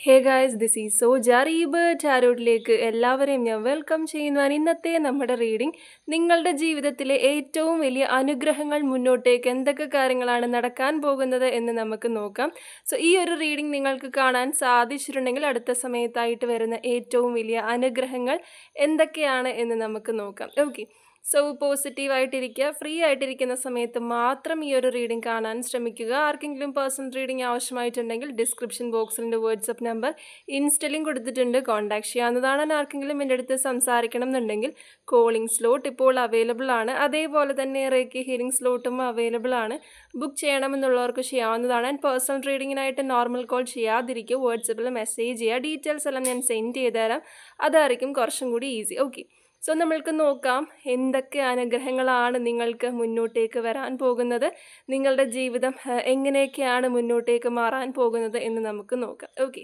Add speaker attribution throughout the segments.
Speaker 1: Hey guys this is so ജറീബ് ടാരോട്ടിലേക്ക് എല്ലാവരെയും ഞാൻ വെൽക്കം ചെയ്യുന്നു ഇന്നത്തെ നമ്മുടെ റീഡിംഗ് നിങ്ങളുടെ ജീവിതത്തിലെ ഏറ്റവും വലിയ അനുഗ്രഹങ്ങൾ മുന്നോട്ടേക്ക് എന്തൊക്കെ കാര്യങ്ങളാണ് നടക്കാൻ പോകുന്നത് എന്ന് നമുക്ക് നോക്കാം. സോ ഈ ഒരു റീഡിംഗ് നിങ്ങൾക്ക് കാണാൻ സാധിച്ചിട്ടുണ്ടെങ്കിൽ അടുത്ത സമയത്തായിട്ട് വരുന്ന ഏറ്റവും വലിയ അനുഗ്രഹങ്ങൾ എന്തൊക്കെയാണ് എന്ന് നമുക്ക് നോക്കാം. ഓക്കെ സോ പോസിറ്റീവായിട്ടിരിക്കുക ഫ്രീ ആയിട്ടിരിക്കുന്ന സമയത്ത് മാത്രം ഈ ഒരു റീഡിംഗ് കാണാൻ ശ്രമിക്കുക. ആർക്കെങ്കിലും പേഴ്സണൽ റീഡിംഗ് ആവശ്യമായിട്ടുണ്ടെങ്കിൽ ഡിസ്ക്രിപ്ഷൻ ബോക്സിന്റെ വാട്സപ്പ് നമ്പർ ഇൻസ്റ്റലിംഗ് കൊടുത്തിട്ടുണ്ട്. കോൺടാക്ട് ചെയ്യാവുന്നതാണ്. ആർക്കെങ്കിലും എന്റെ അടുത്ത് സംസാരിക്കണം എന്നുണ്ടെങ്കിൽ കോളിംഗ് സ്ലോട്ട് ഇപ്പോൾ അവൈലബിൾ ആണ്. അതേപോലെ തന്നെ റേക്ക് ഹീലിംഗ് സ്ലോട്ടും അവൈലബിൾ ആണ്. ബുക്ക് ചെയ്യണമെന്നുള്ളവർക്ക് ചെയ്യാവുന്നതാണ്. ആൻഡ് പേഴ്സണൽ റീഡിങ്ങിനായിട്ട് നോർമൽ കോൾ ചെയ്യാതിരിക്കുക. വാട്സപ്പിൽ മെസ്സേജ് ചെയ്യുക. ഡീറ്റെയിൽസ് എല്ലാം ഞാൻ സെൻഡ് ചെയ്ത് തരാം അതായിരിക്കും കുറച്ചും കൂടി ഈസി ഓക്കെ സോ നമ്മൾക്ക് നോക്കാം എന്തൊക്കെ അനുഗ്രഹങ്ങളാണ് നിങ്ങൾക്ക് മുന്നോട്ടേക്ക് വരാൻ പോകുന്നത്. നിങ്ങളുടെ ജീവിതം എങ്ങനെയൊക്കെയാണ് മുന്നോട്ടേക്ക് മാറാൻ പോകുന്നത് എന്ന് നമുക്ക് നോക്കാം. ഓക്കെ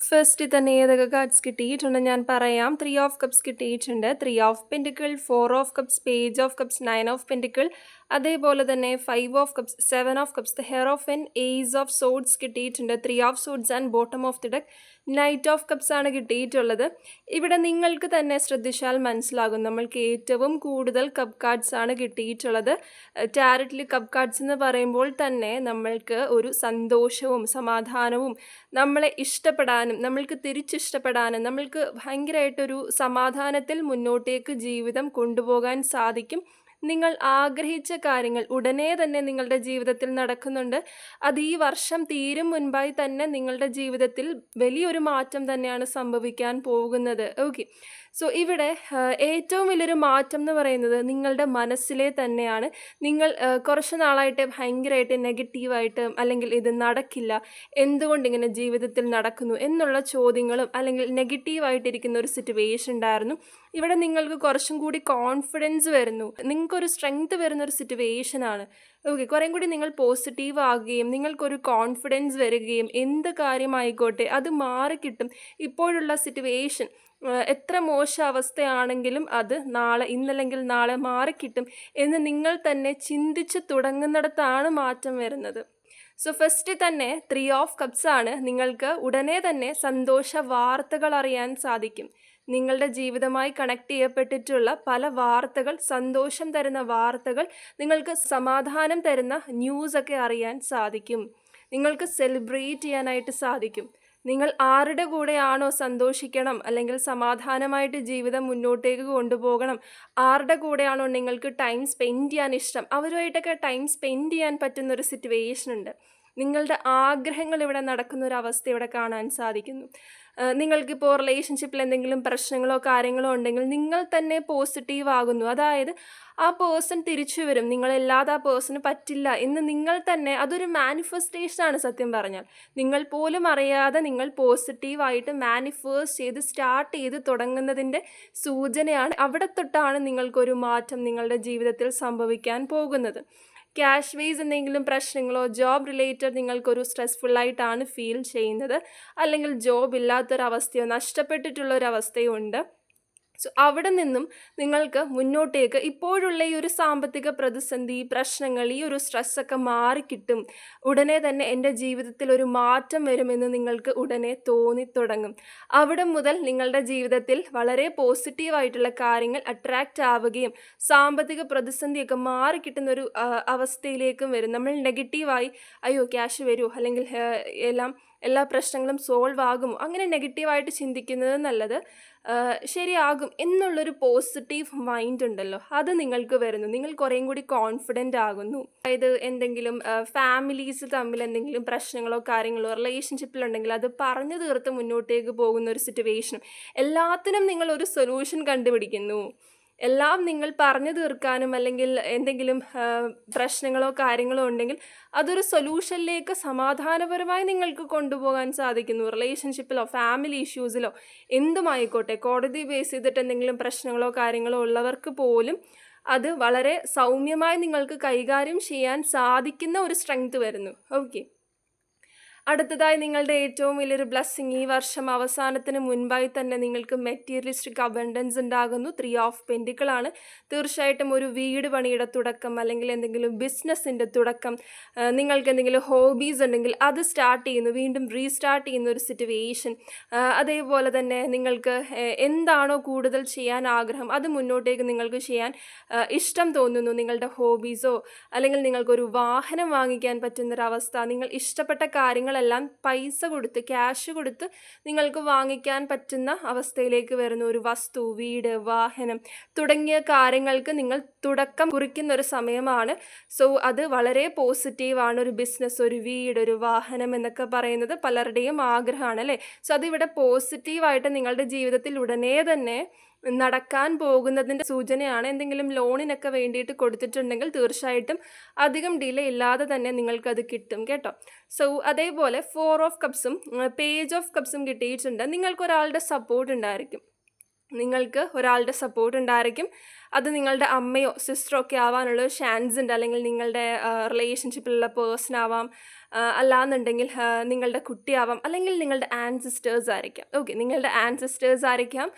Speaker 1: ഫസ്റ്റ് തന്നെ ഏതൊക്കെ കാർഡ്സ് കിട്ടിയിട്ടുണ്ട്? ഞാൻ പറയാം. ത്രീ ഓഫ് കപ്സ് കിട്ടിയിട്ടുണ്ട്. Three of pentacle four of cups page of cups nine of pentacle അതേപോലെ തന്നെ five of cups seven of cups the hierophant ace of swords കിട്ടിയിട്ടുണ്ട്. Three of swords and bottom of the deck knight of cups ആണ് കിട്ടിയിട്ടുള്ളത്. ഇവിടെ നിങ്ങൾക്ക് തന്നെ ശ്രദ്ധിച്ചാൽ മനസ്സിലാകും. നമ്മൾക്ക് ഏറ്റവും കൂടുതൽ കപ്പ് കാർഡ്സ് ആണ് കിട്ടിയിട്ടുള്ളത്. ടാരറ്റിൽ കപ്പ് കാർഡ്സ് എന്ന് പറയുമ്പോൾ തന്നെ നമ്മൾക്ക് ഒരു സന്തോഷവും സമാധാനവും നമ്മളെ ഇഷ്ടപ്പെടാനും നമ്മൾക്ക് തിരിച്ചിഷ്ടപ്പെടാനും നമ്മൾക്ക് ഭയങ്കരമായിട്ടൊരു സമാധാനത്തിൽ മുന്നോട്ടേക്ക് ജീവിതം കൊണ്ടുപോകാൻ സാധിക്കും. നിങ്ങൾ ആഗ്രഹിച്ച കാര്യങ്ങൾ ഉടനെ തന്നെ നിങ്ങളുടെ ജീവിതത്തിൽ നടക്കുന്നുണ്ട്. അത് ഈ വർഷം തീരും മുൻപായി തന്നെ നിങ്ങളുടെ ജീവിതത്തിൽ വലിയൊരു മാറ്റം തന്നെയാണ് സംഭവിക്കാൻ പോകുന്നത്. ഓക്കെ സോ ഇവിടെ ഏറ്റവും വലിയൊരു മാറ്റം എന്ന് പറയുന്നത് നിങ്ങളുടെ മനസ്സിലെ തന്നെയാണ്. നിങ്ങൾ കുറച്ച് നാളായിട്ട് ഭയങ്കരമായിട്ട് നെഗറ്റീവായിട്ട് അല്ലെങ്കിൽ ഇത് നടക്കില്ല എന്തുകൊണ്ട് ഇങ്ങനെ ജീവിതത്തിൽ നടക്കുന്നു എന്നുള്ള ചോദ്യങ്ങളും അല്ലെങ്കിൽ നെഗറ്റീവായിട്ടിരിക്കുന്ന ഒരു സിറ്റുവേഷൻ ഉണ്ടായിരുന്നു. ഇവിടെ നിങ്ങൾക്ക് കുറച്ചും കൂടി കോൺഫിഡൻസ് വരുന്നു. നിങ്ങൾക്കൊരു സ്ട്രെങ്ത് വരുന്ന ഒരു സിറ്റുവേഷൻ ആണ്. ഓക്കെ കുറേം കൂടി നിങ്ങൾ പോസിറ്റീവ് ആകുകയും നിങ്ങൾക്കൊരു കോൺഫിഡൻസ് വരികയും എന്ത് കാര്യമായിക്കോട്ടെ അത് മാറിക്കിട്ടും. ഇപ്പോഴുള്ള സിറ്റുവേഷൻ എത്ര മോശ അവസ്ഥയാണെങ്കിലും അത് നാളെ ഇന്നല്ലെങ്കിൽ നാളെ മാറിക്കിട്ടും എന്ന് നിങ്ങൾ തന്നെ ചിന്തിച്ച് തുടങ്ങുന്നിടത്താണ് മാറ്റം വരുന്നത്. സോ ഫസ്റ്റ് തന്നെ ത്രീ ഓഫ് കപ്സ് ആണ് നിങ്ങൾക്ക് ഉടനെ തന്നെ സന്തോഷ വാർത്തകൾ അറിയാൻ സാധിക്കും. നിങ്ങളുടെ ജീവിതമായി കണക്ട് ചെയ്യപ്പെട്ടിട്ടുള്ള പല വാർത്തകൾ സന്തോഷം തരുന്ന വാർത്തകൾ നിങ്ങൾക്ക് സമാധാനം തരുന്ന ന്യൂസൊക്കെ അറിയാൻ സാധിക്കും. നിങ്ങൾക്ക് സെലിബ്രേറ്റ് ചെയ്യാനായിട്ട് സാധിക്കും. നിങ്ങൾ ആരുടെ കൂടെയാണോ സന്തോഷിക്കണം അല്ലെങ്കിൽ സമാധാനമായിട്ട് ജീവിതം മുന്നോട്ടേക്ക് കൊണ്ടുപോകണം ആരുടെ കൂടെയാണോ നിങ്ങൾക്ക് ടൈം സ്പെൻഡ് ചെയ്യാൻ ഇഷ്ടം അവരുമായിട്ടൊക്കെ ടൈം സ്പെൻഡ് ചെയ്യാൻ പറ്റുന്ന ഒരു സിറ്റുവേഷൻ ഉണ്ട്. നിങ്ങളുടെ ആഗ്രഹങ്ങൾ ഇവിടെ നടക്കുന്ന ഒരു അവസ്ഥ ഇവിടെ കാണാൻ സാധിക്കുന്നു. നിങ്ങൾക്കിപ്പോൾ റിലേഷൻഷിപ്പിൽ എന്തെങ്കിലും പ്രശ്നങ്ങളോ കാര്യങ്ങളോ ഉണ്ടെങ്കിൽ നിങ്ങൾ തന്നെ പോസിറ്റീവ് ആകുന്നു. അതായത് ആ പേഴ്സൺ തിരിച്ചു വരും. നിങ്ങളില്ലാതെ ആ പേഴ്സണ് പറ്റില്ല എന്ന് നിങ്ങൾ തന്നെ അതൊരു മാനിഫെസ്റ്റേഷനാണ് സത്യം പറഞ്ഞാൽ. നിങ്ങൾ പോലും അറിയാതെ നിങ്ങൾ പോസിറ്റീവായിട്ട് മാനിഫേസ്റ്റ് ചെയ്ത് സ്റ്റാർട്ട് ചെയ്ത് തുടങ്ങുന്നതിന്റെ സൂചനയാണ് അവിടെ തൊട്ടാണ് നിങ്ങൾക്കൊരു മാറ്റം നിങ്ങളുടെ ജീവിതത്തിൽ സംഭവിക്കാൻ പോകുന്നത്. ക്യാഷ് വേസ് എന്തെങ്കിലും പ്രശ്നങ്ങളോ ജോബ് റിലേറ്റഡ് നിങ്ങൾക്കൊരു സ്ട്രെസ്ഫുള്ളായിട്ടാണ് ഫീൽ ചെയ്യുന്നത്. അല്ലെങ്കിൽ ജോബ് ഇല്ലാത്തൊരവസ്ഥയോ നഷ്ടപ്പെട്ടിട്ടുള്ളൊരവസ്ഥയോ ഉണ്ട് സോ അവിടെ നിന്നും നിങ്ങൾക്ക് മുന്നോട്ടേക്ക് ഇപ്പോഴുള്ള ഈ ഒരു സാമ്പത്തിക പ്രതിസന്ധി പ്രശ്നങ്ങൾ ഈ ഒരു സ്ട്രെസ്സൊക്കെ മാറിക്കിട്ടും ഉടനെ തന്നെ എന്റെ ജീവിതത്തിൽ ഒരു മാറ്റം വരുമെന്ന് നിങ്ങൾക്ക് ഉടനെ തോന്നി തുടങ്ങും അവിടെ മുതൽ നിങ്ങളുടെ ജീവിതത്തിൽ വളരെ പോസിറ്റീവായിട്ടുള്ള കാര്യങ്ങൾ അട്രാക്റ്റ് ആവുകയും സാമ്പത്തിക പ്രതിസന്ധിയൊക്കെ മാറിക്കിട്ടുന്ന ഒരു അവസ്ഥയിലേക്കും വരും. നമ്മൾ നെഗറ്റീവായി അയ്യോ ക്യാഷ് വരുമോ അല്ലെങ്കിൽ എല്ലാം എല്ലാ പ്രശ്നങ്ങളും സോൾവ് ആകും. അങ്ങനെ നെഗറ്റീവായിട്ട് ചിന്തിക്കുന്നത് നല്ലത്. ശരിയാകും എന്നുള്ളൊരു പോസിറ്റീവ് മൈൻഡ് ഉണ്ടല്ലോ. അത് നിങ്ങൾക്ക് വരുന്നു. നിങ്ങൾ കുറേയും കൂടി കോൺഫിഡന്റ് ആകുന്നു. അതായത് എന്തെങ്കിലും ഫാമിലീസ് തമ്മിൽ എന്തെങ്കിലും പ്രശ്നങ്ങളോ കാര്യങ്ങളോ റിലേഷൻഷിപ്പിലുണ്ടെങ്കിൽ അത് പറഞ്ഞു തീർത്ത് മുന്നോട്ടേക്ക് പോകുന്ന ഒരു സിറ്റുവേഷനും എല്ലാത്തിനും നിങ്ങൾ ഒരു സൊല്യൂഷൻ കണ്ടുപിടിക്കുന്നു. എല്ലാം നിങ്ങൾ പറഞ്ഞു തീർക്കാനും അല്ലെങ്കിൽ എന്തെങ്കിലും പ്രശ്നങ്ങളോ കാര്യങ്ങളോ ഉണ്ടെങ്കിൽ അതൊരു സൊല്യൂഷനിലേക്ക് സമാധാനപരമായി നിങ്ങൾക്ക് കൊണ്ടുപോകാൻ സാധിക്കുന്നു. റിലേഷൻഷിപ്പിലോ ഫാമിലി ഇഷ്യൂസിലോ എന്തുമായിക്കോട്ടെ കോടതി ബേസ് ചെയ്തിട്ട് എന്തെങ്കിലും പ്രശ്നങ്ങളോ കാര്യങ്ങളോ ഉള്ളവർക്ക് പോലും അത് വളരെ സൗമ്യമായി നിങ്ങൾക്ക് കൈകാര്യം ചെയ്യാൻ സാധിക്കുന്ന ഒരു സ്ട്രെങ്ത് വരുന്നു. ഓക്കെ അടുത്തതായി നിങ്ങളുടെ ഏറ്റവും വലിയൊരു ബ്ലെസ്സിങ് ഈ വർഷം അവസാനത്തിന് മുൻപായി തന്നെ നിങ്ങൾക്ക് മെറ്റീരിയലിസ്റ്റിക് അബൻഡൻസ് ഉണ്ടാകുന്നു. ത്രീ ഓഫ് പെൻഡിക്കളാണ് തീർച്ചയായിട്ടും ഒരു വീട് പണിയുടെ തുടക്കം അല്ലെങ്കിൽ എന്തെങ്കിലും ബിസിനസ്സിന്റെ തുടക്കം നിങ്ങൾക്ക് എന്തെങ്കിലും ഹോബീസ് ഉണ്ടെങ്കിൽ അത് സ്റ്റാർട്ട് ചെയ്യുന്നു. വീണ്ടും റീസ്റ്റാർട്ട് ചെയ്യുന്ന ഒരു സിറ്റുവേഷൻ അതേപോലെ തന്നെ നിങ്ങൾക്ക് എന്താണോ കൂടുതൽ ചെയ്യാൻ ആഗ്രഹം അത് മുന്നോട്ടേക്ക് നിങ്ങൾക്ക് ചെയ്യാൻ ഇഷ്ടം തോന്നുന്നു. നിങ്ങളുടെ ഹോബീസോ അല്ലെങ്കിൽ നിങ്ങൾക്കൊരു വാഹനം വാങ്ങിക്കാൻ പറ്റുന്നൊരവസ്ഥ നിങ്ങൾ ഇഷ്ടപ്പെട്ട കാര്യങ്ങളെല്ലാം പൈസ കൊടുത്ത് ക്യാഷ് കൊടുത്ത് നിങ്ങൾക്ക് വാങ്ങിക്കാൻ പറ്റുന്ന അവസ്ഥയിലേക്ക് വരുന്ന ഒരു വസ്തു വീട് വാഹനം തുടങ്ങിയ കാര്യങ്ങൾക്ക് നിങ്ങൾ തുടക്കം കുറിക്കുന്ന ഒരു സമയമാണ്. സോ അത് വളരെ പോസിറ്റീവാണ് ഒരു ബിസിനസ് ഒരു വീട് ഒരു വാഹനം എന്നൊക്കെ പറയുന്നത് പലരുടെയും ആഗ്രഹമാണ് അല്ലേ? സോ അതിവിടെ പോസിറ്റീവായിട്ട് നിങ്ങളുടെ ജീവിതത്തിൽ ഉടനെ തന്നെ നടക്കാൻ പോകുന്നതിന്റെ സൂചനയാണ്. എന്തെങ്കിലും ലോണിനൊക്കെ വേണ്ടിയിട്ട് കൊടുത്തിട്ടുണ്ടെങ്കിൽ തീർച്ചയായിട്ടും അധികം ഡിലേ ഇല്ലാതെ തന്നെ നിങ്ങൾക്കത് കിട്ടും കേട്ടോ. സോ അതേപോലെ ഫോർ ഓഫ് കപ്സും പേജ് ഓഫ് കപ്സും കിട്ടിയിട്ടുണ്ട്. നിങ്ങൾക്ക് ഒരാളുടെ സപ്പോർട്ട് ഉണ്ടായിരിക്കും. നിങ്ങൾക്ക് ഒരാളുടെ സപ്പോർട്ട് ഉണ്ടായിരിക്കും. അത് നിങ്ങളുടെ അമ്മയോ സിസ്റ്ററോ ഒക്കെ ആവാനുള്ള ഒരു ചാൻസ് ഉണ്ട്. അല്ലെങ്കിൽ നിങ്ങളുടെ റിലേഷൻഷിപ്പിലുള്ള പേഴ്സൺ ആവാം. അല്ലാന്നുണ്ടെങ്കിൽ നിങ്ങളുടെ കുട്ടിയാവാം. അല്ലെങ്കിൽ നിങ്ങളുടെ ആൻസിസ്റ്റേഴ്സ് ആയിരിക്കാം. ഓക്കെ നിങ്ങളുടെ ആൻസിസ്റ്റേഴ്സ് ആയിരിക്കാം.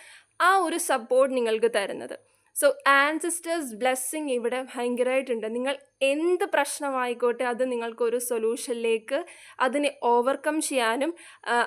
Speaker 1: ആ ഒരു സപ്പോർട്ട് നിങ്ങൾക്ക് തരുന്നത്. സോ ആൻസിസ്റ്റേഴ്സ് ബ്ലെസ്സിങ് ഇവിടെ ഭയങ്കരമായിട്ടുണ്ട് നിങ്ങൾ എന്ത് പ്രശ്നമായിക്കോട്ടെ അത് നിങ്ങൾക്കൊരു സൊല്യൂഷനിലേക്ക് അതിനെ ഓവർകം ചെയ്യാനും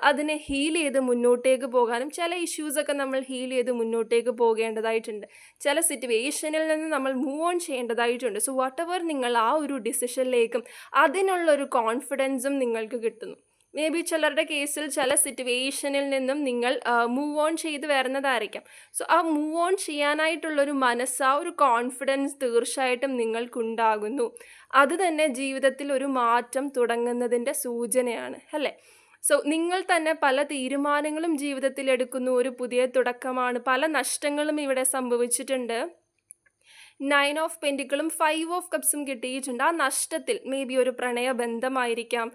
Speaker 1: അതിനെ ഹീൽ ചെയ്ത് മുന്നോട്ടേക്ക് പോകാനും ചില ഇഷ്യൂസൊക്കെ നമ്മൾ ഹീൽ ചെയ്ത് മുന്നോട്ടേക്ക് പോകേണ്ടതായിട്ടുണ്ട്. ചില സിറ്റുവേഷനിൽ നിന്ന് നമ്മൾ മൂവ് ഓൺ ചെയ്യേണ്ടതായിട്ടുണ്ട്. സോ വാട്ട് എവർ നിങ്ങൾ ആ ഒരു ഡിസിഷനിലേക്കും അതിനുള്ളൊരു കോൺഫിഡൻസും നിങ്ങൾക്ക് കിട്ടുന്നു. മേ ബി ചിലരുടെ കേസിൽ ചില സിറ്റുവേഷനിൽ നിന്നും നിങ്ങൾ മൂവ് ഓൺ ചെയ്ത് വരുന്നതായിരിക്കാം. സോ ആ മൂവ് ഓൺ ചെയ്യാനായിട്ടുള്ളൊരു മനസ്സ് ആ ഒരു കോൺഫിഡൻസ് തീർച്ചയായിട്ടും നിങ്ങൾക്കുണ്ടാകുന്നു. അത് തന്നെ ജീവിതത്തിൽ ഒരു മാറ്റം തുടങ്ങുന്നതിന്റെ സൂചനയാണ് അല്ലേ? സോ നിങ്ങൾ തന്നെ പല തീരുമാനങ്ങളും ജീവിതത്തിൽ എടുക്കുന്നു. ഒരു പുതിയ തുടക്കമാണ്. പല നഷ്ടങ്ങളും ഇവിടെ സംഭവിച്ചിട്ടുണ്ട്. നയൻ ഓഫ് പെന്റിക്കിളും ഫൈവ് ഓഫ് കപ്സും കിട്ടിയിട്ടുണ്ട്. ആ നഷ്ടത്തിൽ മേ ബി ഒരു പ്രണയ ബന്ധമായിരിക്കാം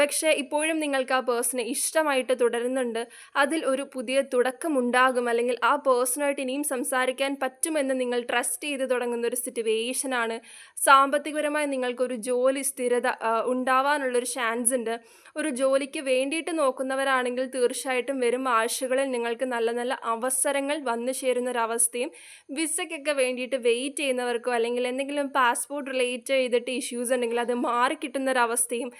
Speaker 1: പക്ഷേ ഇപ്പോഴും നിങ്ങൾക്ക് ആ പേഴ്സണെ ഇഷ്ടമായിട്ട് തുടരുന്നുണ്ട്. അതിൽ ഒരു പുതിയ തുടക്കമുണ്ടാകും. അല്ലെങ്കിൽ ആ പേഴ്സണായിട്ട് ഇനിയും സംസാരിക്കാൻ പറ്റുമെന്ന് നിങ്ങൾ ട്രസ്റ്റ് ചെയ്ത് തുടങ്ങുന്ന ഒരു സിറ്റുവേഷനാണ് സാമ്പത്തികപരമായി നിങ്ങൾക്കൊരു ജോലി സ്ഥിരത ഉണ്ടാവാനുള്ളൊരു ചാൻസ് ഉണ്ട്. ഒരു ജോലിക്ക് വേണ്ടിയിട്ട് നോക്കുന്നവരാണെങ്കിൽ തീർച്ചയായിട്ടും വരും ആഴ്ചകളിൽ നിങ്ങൾക്ക് നല്ല നല്ല അവസരങ്ങൾ വന്നു ചേരുന്ന ഒരവസ്ഥയും വിസയ്ക്കൊക്കെ വേണ്ടിയിട്ട് വെയിറ്റ് ചെയ്യുന്നവർക്കോ അല്ലെങ്കിൽ എന്തെങ്കിലും പാസ്പോർട്ട് റിലേറ്റ് ചെയ്തിട്ട് ഇഷ്യൂസ് ഉണ്ടെങ്കിൽ അത് മാറിക്കിട്ടുന്ന ഒരവസ്ഥയും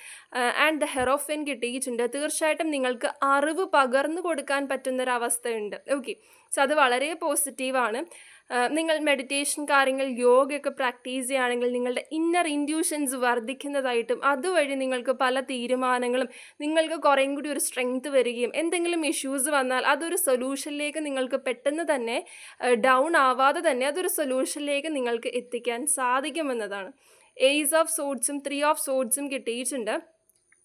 Speaker 1: ആൻഡ് ദ ഹെറോഫിൻ കിട്ടിയിട്ടുണ്ട്. തീർച്ചയായിട്ടും നിങ്ങൾക്ക് അറിവ് പകർന്നു കൊടുക്കാൻ പറ്റുന്നൊരവസ്ഥയുണ്ട്. ഓക്കെ സോ അത് വളരെ പോസിറ്റീവാണ് നിങ്ങൾ മെഡിറ്റേഷൻ കാര്യങ്ങൾ യോഗയൊക്കെ പ്രാക്ടീസ് ചെയ്യുകയാണെങ്കിൽ നിങ്ങളുടെ ഇന്നർ ഇൻഡ്യൂഷൻസ് വർദ്ധിക്കുന്നതായിട്ടും അതുവഴി നിങ്ങൾക്ക് പല തീരുമാനങ്ങളും നിങ്ങൾക്ക് കുറേയും കൂടി ഒരു സ്ട്രെങ്ത് വരികയും എന്തെങ്കിലും ഇഷ്യൂസ് വന്നാൽ അതൊരു സൊല്യൂഷനിലേക്ക് നിങ്ങൾക്ക് പെട്ടെന്ന് തന്നെ ഡൗൺ ആവാതെ തന്നെ അതൊരു സൊല്യൂഷനിലേക്ക് നിങ്ങൾക്ക് എത്തിക്കാൻ സാധിക്കുമെന്നതാണ്. എയ്സ് ഓഫ് സോഡ്സും ത്രീ ഓഫ് സോഡ്സും കിട്ടിയിട്ടുണ്ട്.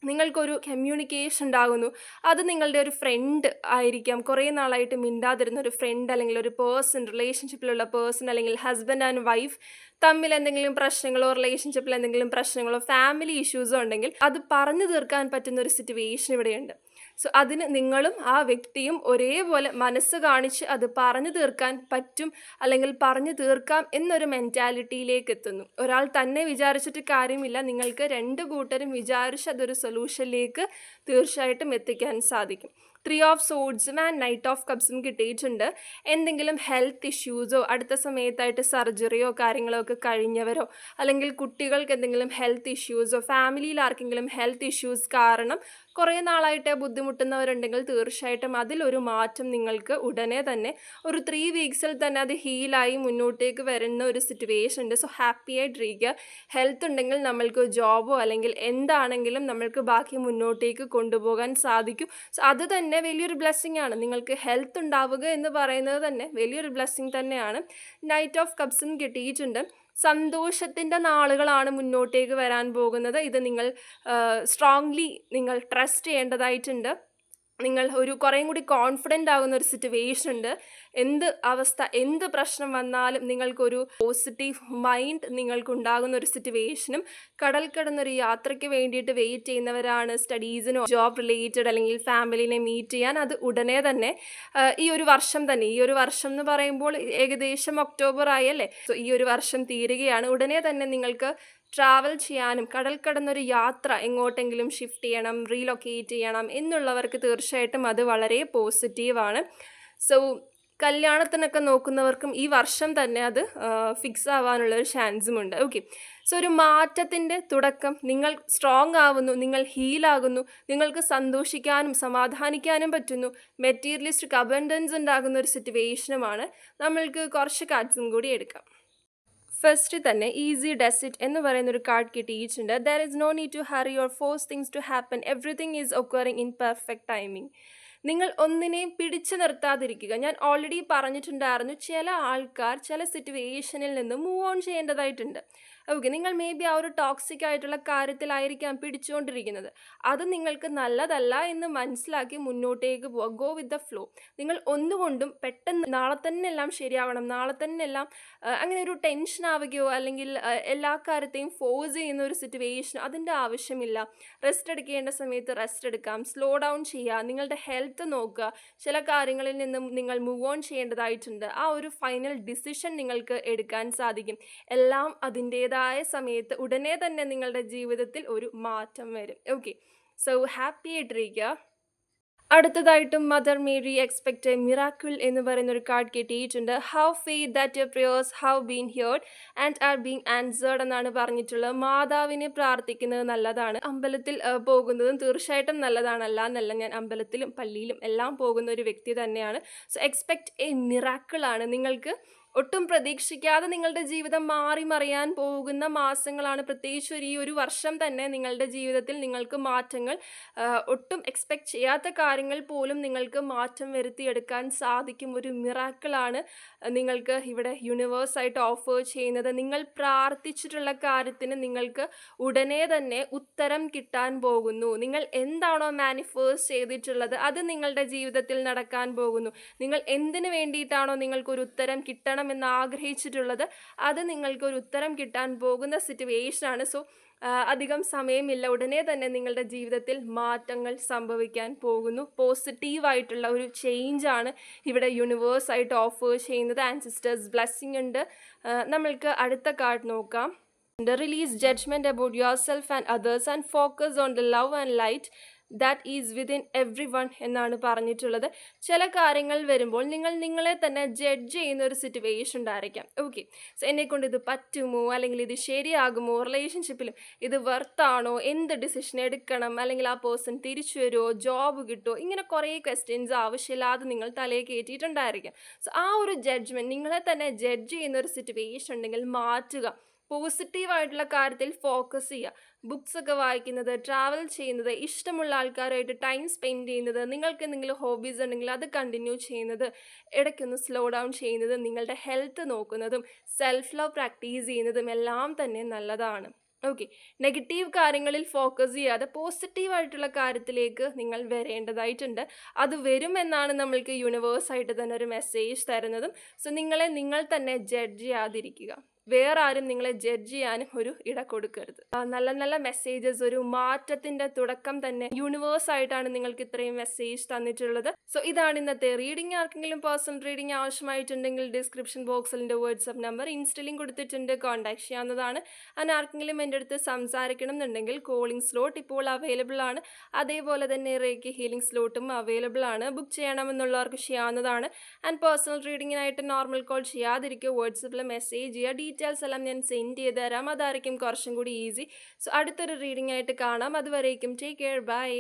Speaker 1: നിങ്ങൾക്കൊരു കമ്മ്യൂണിക്കേഷൻ ഉണ്ടാകുന്നു. അത് നിങ്ങളുടെ ഒരു ഫ്രണ്ട് ആയിരിക്കാം. കുറേ നാളായിട്ട് മിണ്ടാതിരുന്ന ഒരു ഫ്രണ്ട് അല്ലെങ്കിൽ ഒരു പേഴ്സൺ റിലേഷൻഷിപ്പിലുള്ള പേഴ്സൺ അല്ലെങ്കിൽ ഹസ്ബൻഡ് ആൻഡ് വൈഫ് തമ്മിൽ എന്തെങ്കിലും പ്രശ്നങ്ങളോ റിലേഷൻഷിപ്പിൽ എന്തെങ്കിലും പ്രശ്നങ്ങളോ ഫാമിലി ഇഷ്യൂസോ ഉണ്ടെങ്കിൽ അത് പറഞ്ഞു തീർക്കാൻ പറ്റുന്ന ഒരു സിറ്റുവേഷൻ ഇവിടെയുണ്ട്. സോ അതിന് നിങ്ങളും ആ വ്യക്തിയും ഒരേപോലെ മനസ്സ് കാണിച്ച് അത് പറഞ്ഞു തീർക്കാൻ പറ്റും അല്ലെങ്കിൽ പറഞ്ഞു തീർക്കാം എന്നൊരു മെന്റാലിറ്റിയിലേക്ക് എത്തുന്നു. ഒരാൾ തന്നെ വിചാരിച്ചിട്ട് കാര്യമില്ല. നിങ്ങൾക്ക് രണ്ട് കൂട്ടരും വിചാരിച്ച് അതൊരു സൊല്യൂഷനിലേക്ക് തീർച്ചയായിട്ടും എത്തിക്കാൻ സാധിക്കും. ത്രീ ഓഫ് സോഡ്സും ആൻഡ് നൈറ്റ് ഓഫ് കപ്സും കിട്ടിയിട്ടുണ്ട്. എന്തെങ്കിലും ഹെൽത്ത് ഇഷ്യൂസോ അടുത്ത സമയത്തായിട്ട് സർജറിയോ കാര്യങ്ങളോ ഒക്കെ കഴിഞ്ഞവരോ അല്ലെങ്കിൽ കുട്ടികൾക്ക് എന്തെങ്കിലും ഹെൽത്ത് ഇഷ്യൂസോ ഫാമിലിയിൽ ആർക്കെങ്കിലും ഹെൽത്ത് ഇഷ്യൂസ് കാരണം കുറേ നാളായിട്ട് ബുദ്ധിമുട്ടുന്നവരുണ്ടെങ്കിൽ തീർച്ചയായിട്ടും അതിലൊരു മാറ്റം നിങ്ങൾക്ക് ഉടനെ തന്നെ ഒരു ത്രീ വീക്സിൽ തന്നെ അത് ഹീലായി മുന്നോട്ടേക്ക് വരുന്ന ഒരു സിറ്റുവേഷൻ ഉണ്ട്. സോ ഹാപ്പി ആയിട്ടിരിക്കുക ഹെൽത്ത് ഉണ്ടെങ്കിൽ നമ്മൾക്ക് ജോബോ അല്ലെങ്കിൽ എന്താണെങ്കിലും നമ്മൾക്ക് ബാക്കി മുന്നോട്ടേക്ക് കൊണ്ടുപോകാൻ സാധിക്കും. സോ അത് തന്നെ വലിയൊരു ബ്ലെസ്സിങ് ആണ്. നിങ്ങൾക്ക് ഹെൽത്ത് ഉണ്ടാവുക എന്ന് പറയുന്നത് തന്നെ വലിയൊരു ബ്ലെസ്സിങ് തന്നെയാണ്. നൈറ്റ് ഓഫ് കപ്സും കിട്ടിയിട്ടുണ്ട്. സന്തോഷത്തിന്റെ നാളുകളാണ് മുന്നോട്ടേക്ക് വരാൻ പോകുന്നത്. ഇത് നിങ്ങൾ സ്ട്രോങ്ലി നിങ്ങൾ ട്രസ്റ്റ് ചെയ്യേണ്ടതായിട്ടുണ്ട്. നിങ്ങൾ ഒരു കുറേയും കൂടി കോൺഫിഡന്റ് ആകുന്ന ഒരു സിറ്റുവേഷൻ ഉണ്ട്. എന്ത് അവസ്ഥ എന്ത് പ്രശ്നം വന്നാലും നിങ്ങൾക്കൊരു പോസിറ്റീവ് മൈൻഡ് നിങ്ങൾക്കുണ്ടാകുന്ന ഒരു സിറ്റുവേഷനും കടൽ കടന്നൊരു യാത്രയ്ക്ക് വേണ്ടിയിട്ട് വെയിറ്റ് ചെയ്യുന്നവരാണ് സ്റ്റഡീസിനോ ജോബ് റിലേറ്റഡ് അല്ലെങ്കിൽ ഫാമിലിനെ മീറ്റ് ചെയ്യാൻ. അത് ഉടനെ തന്നെ ഈ ഒരു വർഷം തന്നെ ഈ ഒരു വർഷം എന്ന് പറയുമ്പോൾ ഏകദേശം ഒക്ടോബർ ആയല്ലേ സോ ഈ ഒരു വർഷം തീരുകയാണ്. ഉടനെ തന്നെ നിങ്ങൾക്ക് ട്രാവൽ ചെയ്യാനും കടൽ കടന്നൊരു യാത്ര എങ്ങോട്ടെങ്കിലും ഷിഫ്റ്റ് ചെയ്യണം റീലൊക്കേറ്റ് ചെയ്യണം എന്നുള്ളവർക്ക് തീർച്ചയായിട്ടും അത് വളരെ പോസിറ്റീവാണ് സോ കല്യാണത്തിനൊക്കെ നോക്കുന്നവർക്കും ഈ വർഷം തന്നെ അത് ഫിക്സ് ആവാനുള്ള ഒരു ചാൻസും ഉണ്ട്. ഓക്കെ സോ ഒരു മാറ്റത്തിന്റെ തുടക്കം. നിങ്ങൾ സ്ട്രോങ് ആവുന്നു നിങ്ങൾ ഹീലാകുന്നു നിങ്ങൾക്ക് സന്തോഷിക്കാനും സമാധാനിക്കാനും പറ്റുന്നു മെറ്റീരിയലിസ്റ്റ് അബൻഡൻസ് ഉണ്ടാകുന്ന ഒരു സിറ്റുവേഷനുമാണ് നമ്മൾക്ക് കുറച്ച് കാർഡ്സും കൂടി എടുക്കാം. ഫസ്റ്റ് തന്നെ ഈസി ഡെസിറ്റ് എന്ന് പറയുന്ന ഒരു കാർഡ് കിട്ടിയിട്ടുണ്ട്. There is no need to hurry or force things to happen everything is occurring in perfect timing നിങ്ങൾ ഒന്നിനെയും പിടിച്ചു നിർത്താതിരിക്കുക. ഞാൻ ഓൾറെഡി പറഞ്ഞിട്ടുണ്ടായിരുന്നു ചില ആൾക്കാർ ചില സിറ്റുവേഷനിൽ നിന്ന് മൂവ് ഓൺ ചെയ്യേണ്ടതായിട്ടുണ്ട്. ഓക്കെ നിങ്ങൾ മേ ബി ആ ഒരു ടോക്സിക് ആയിട്ടുള്ള കാര്യത്തിലായിരിക്കാം പിടിച്ചുകൊണ്ടിരിക്കുന്നത് അത് നിങ്ങൾക്ക് നല്ലതല്ല എന്ന് മനസ്സിലാക്കി മുന്നോട്ടേക്ക് പോവുക ഗോ വിത്ത് ദ ഫ്ലോ നിങ്ങൾ ഒന്നുകൊണ്ടും പെട്ടെന്ന് നാളെ തന്നെ എല്ലാം ശരിയാവണം. നാളെ തന്നെ എല്ലാം അങ്ങനെ ഒരു ടെൻഷൻ ആവുകയോ അല്ലെങ്കിൽ എല്ലാ കാര്യത്തെയും ഫോഴ്സ് ചെയ്യുന്ന ഒരു സിറ്റുവേഷൻ അതിന്റെ ആവശ്യമില്ല. റെസ്റ്റ് എടുക്കേണ്ട സമയത്ത് റെസ്റ്റ് എടുക്കാം. സ്ലോ ഡൗൺ ചെയ്യുക. നിങ്ങളുടെ ഹെൽത്ത് നോക്കുക. ചില കാര്യങ്ങളിൽ നിന്നും നിങ്ങൾ മൂവ് ഓൺ ചെയ്യേണ്ടതായിട്ടുണ്ട്. ആ ഒരു ഫൈനൽ ഡിസിഷൻ നിങ്ങൾക്ക് എടുക്കാൻ സാധിക്കും. എല്ലാം അതിന്റേതായ സമയത്ത് ഉടനെ തന്നെ നിങ്ങളുടെ ജീവിതത്തിൽ ഒരു മാറ്റം വരും. ഓക്കെ സോ ഹാപ്പി ആയിട്ടിരിക്കുക. അടുത്തതായിട്ടും mother Mary expect a miracle എന്ന് പറയുന്ന ഒരു കാർഡ് കിട്ടിയിട്ടുണ്ട്. Have faith that your prayers have been heard and are being answered എന്നാണ് പറഞ്ഞിട്ടുള്ളത്. മാതാവിനെ പ്രാർത്ഥിക്കുന്നത് നല്ലതാണ്. അമ്പലത്തിൽ പോകുന്നതും തീർച്ചയായിട്ടും നല്ലതാണ് അല്ല എന്നല്ല ഞാൻ അമ്പലത്തിലും പള്ളിയിലും എല്ലാം പോകുന്ന ഒരു വ്യക്തി തന്നെയാണ്. സോ എക്സ്പെക്ട് എ മിറാക്കിൾ ആണ്. നിങ്ങൾക്ക് ഒട്ടും പ്രതീക്ഷിക്കാതെ നിങ്ങളുടെ ജീവിതം മാറി മറിയാൻ പോകുന്ന മാസങ്ങളാണ്. പ്രത്യേകിച്ച് ഒരു ഈ ഒരു വർഷം തന്നെ നിങ്ങളുടെ ജീവിതത്തിൽ നിങ്ങൾക്ക് മാറ്റങ്ങൾ ഒട്ടും എക്സ്പെക്റ്റ് ചെയ്യാത്ത കാര്യങ്ങൾ പോലും നിങ്ങൾക്ക് മാറ്റം വരുത്തിയെടുക്കാൻ സാധിക്കും. ഒരു മിറാക്കിളാണ് നിങ്ങൾക്ക് ഇവിടെ യൂണിവേഴ്സായിട്ട് ഓഫർ ചെയ്യുന്നത്. നിങ്ങൾ പ്രാർത്ഥിച്ചിട്ടുള്ള കാര്യത്തിന് നിങ്ങൾക്ക് ഉടനെ തന്നെ ഉത്തരം കിട്ടാൻ പോകുന്നു. നിങ്ങൾ എന്താണോ മാനിഫേസ്റ്റ് ചെയ്തിട്ടുള്ളത് അത് നിങ്ങളുടെ ജീവിതത്തിൽ നടക്കാൻ പോകുന്നു. നിങ്ങൾ എന്തിനു വേണ്ടിയിട്ടാണോ നിങ്ങൾക്കൊരു ഉത്തരം കിട്ടണമെന്ന് ആഗ്രഹിച്ചിട്ടുള്ളത്. അത് നിങ്ങൾക്ക് ഒരു ഉത്തരം കിട്ടാൻ പോകുന്ന സിറ്റുവേഷനാണ് സോ അധികം സമയമില്ല. ഉടനെ തന്നെ നിങ്ങളുടെ ജീവിതത്തിൽ മാറ്റങ്ങൾ സംഭവിക്കാൻ പോകുന്നു. പോസിറ്റീവായിട്ടുള്ള ഒരു ചേഞ്ചാണ് ഇവിടെ യൂണിവേഴ്സായിട്ട് ഓഫർ ചെയ്യുന്നത്. ആൻസിസ്റ്റേഴ്സ് ബ്ലെസ്സിങ് ഉണ്ട്. നമ്മൾക്ക് അടുത്ത കാർഡ് നോക്കാം. Release judgement about yourself and others and focus on the love and light that is within everyone എന്നാണ് പറഞ്ഞിട്ടുള്ളത്. ചില കാര്യങ്ങൾ വരുമ്പോൾ നിങ്ങൾ നിങ്ങളെ തന്നെ ജഡ്ജ് ചെയ്യുന്ന ഒരു സിറ്റുവേഷൻ ഉണ്ടായിരിക്കാം. ഓക്കെ സോ എന്നെക്കൊണ്ട് ഇത് പറ്റുമോ? അല്ലെങ്കിൽ ഇത് ശരിയാകുമോ? റിലേഷൻഷിപ്പിലും ഇത് വർത്താണോ എന്ത് ഡിസിഷൻ എടുക്കണം? അല്ലെങ്കിൽ ആ പേഴ്സൺ തിരിച്ചു വരുമോ? ജോബ് കിട്ടുമോ? ഇങ്ങനെ കുറേ ക്വസ്റ്റ്യൻസ് ആവശ്യമില്ലാതെ നിങ്ങൾ തലയിൽ കയറ്റിയിട്ടുണ്ടായിരിക്കാം. സോ ആ ഒരു ജഡ്ജ്മെന്റ് നിങ്ങളെ തന്നെ ജഡ്ജ് ചെയ്യുന്ന ഒരു സിറ്റുവേഷൻ ഉണ്ടെങ്കിൽ മാറ്റുക. പോസിറ്റീവായിട്ടുള്ള കാര്യത്തിൽ ഫോക്കസ് ചെയ്യുക. ബുക്സ് ഒക്കെ വായിക്കുന്നത് ട്രാവൽ ചെയ്യുന്നത് ഇഷ്ടമുള്ള ആൾക്കാരായിട്ട് ടൈം സ്പെൻഡ് ചെയ്യുന്നത് നിങ്ങൾക്ക് എന്തെങ്കിലും ഹോബീസ് ഉണ്ടെങ്കിൽ അത് കണ്ടിന്യൂ ചെയ്യുന്നത് ഇടയ്ക്കൊന്ന് സ്ലോ ഡൗൺ ചെയ്യുന്നത് നിങ്ങളുടെ ഹെൽത്ത് നോക്കുന്നതും സെൽഫ് ലവ് പ്രാക്ടീസ് ചെയ്യുന്നതും എല്ലാം തന്നെ നല്ലതാണ്. ഓക്കെ നെഗറ്റീവ് കാര്യങ്ങളിൽ ഫോക്കസ് ചെയ്യാതെ പോസിറ്റീവായിട്ടുള്ള കാര്യത്തിലേക്ക് നിങ്ങൾ വരേണ്ടതായിട്ടുണ്ട്. അത് വരുമെന്നാണ് നമ്മൾക്ക് യൂണിവേഴ്സായിട്ട് തന്നെ ഒരു മെസ്സേജ് തരുന്നതും. സോ നിങ്ങളെ നിങ്ങൾ തന്നെ ജഡ്ജ് ചെയ്യാതിരിക്കുക. വേറെ ആരും നിങ്ങളെ ജഡ്ജ് ചെയ്യാനും ഒരു ഇട കൊടുക്കരുത്. നല്ല നല്ല മെസ്സേജസ് ഒരു മാറ്റത്തിന്റെ തുടക്കം തന്നെ യൂണിവേഴ്സ് ആയിട്ടാണ് നിങ്ങൾക്ക് ഇത്രയും മെസ്സേജ് തന്നിട്ടുള്ളത്. സോ ഇതാണ് ഇന്നത്തെ റീഡിംഗ് ആർക്കെങ്കിലും പേഴ്സണൽ റീഡിംഗ് ആവശ്യമായിട്ടുണ്ടെങ്കിൽ ഡിസ്ക്രിപ്ഷൻ ബോക്സിലിന്റെ വാട്സ്ആപ്പ് നമ്പർ ഇൻസ്റ്റലിംഗ് കൊടുത്തിട്ടുണ്ട്. കോൺടാക്ട് ചെയ്യാവുന്നതാണ്. അതിന് ആർക്കെങ്കിലും എന്റെ അടുത്ത് സംസാരിക്കണം എന്നുണ്ടെങ്കിൽ കോളിംഗ് സ്ലോട്ട് ഇപ്പോൾ അവൈലബിൾ ആണ്. അതേപോലെ തന്നെ റേക്ക് ഹീലിംഗ് സ്ലോട്ടും അവൈലബിൾ ആണ്. ബുക്ക് ചെയ്യണമെന്നുള്ളവർക്ക് ചെയ്യാവുന്നതാണ്. ആൻഡ് പേഴ്സണൽ റീഡിങ്ങിനായിട്ട് നോർമൽ കോൾ ചെയ്യാതിരിക്കുക. വാട്സപ്പിൽ മെസ്സേജ് ചെയ്യുക. ഡീറ്റെയിൽസ് എല്ലാം ഞാൻ സെൻഡ് ചെയ്ത് തരാം അതായിരിക്കും കുറച്ചും കൂടി ഈസി സോ അടുത്തൊരു റീഡിംഗ് ആയിട്ട് കാണാം. അതുവരേക്കും ടേക്ക് കെയർ ബൈ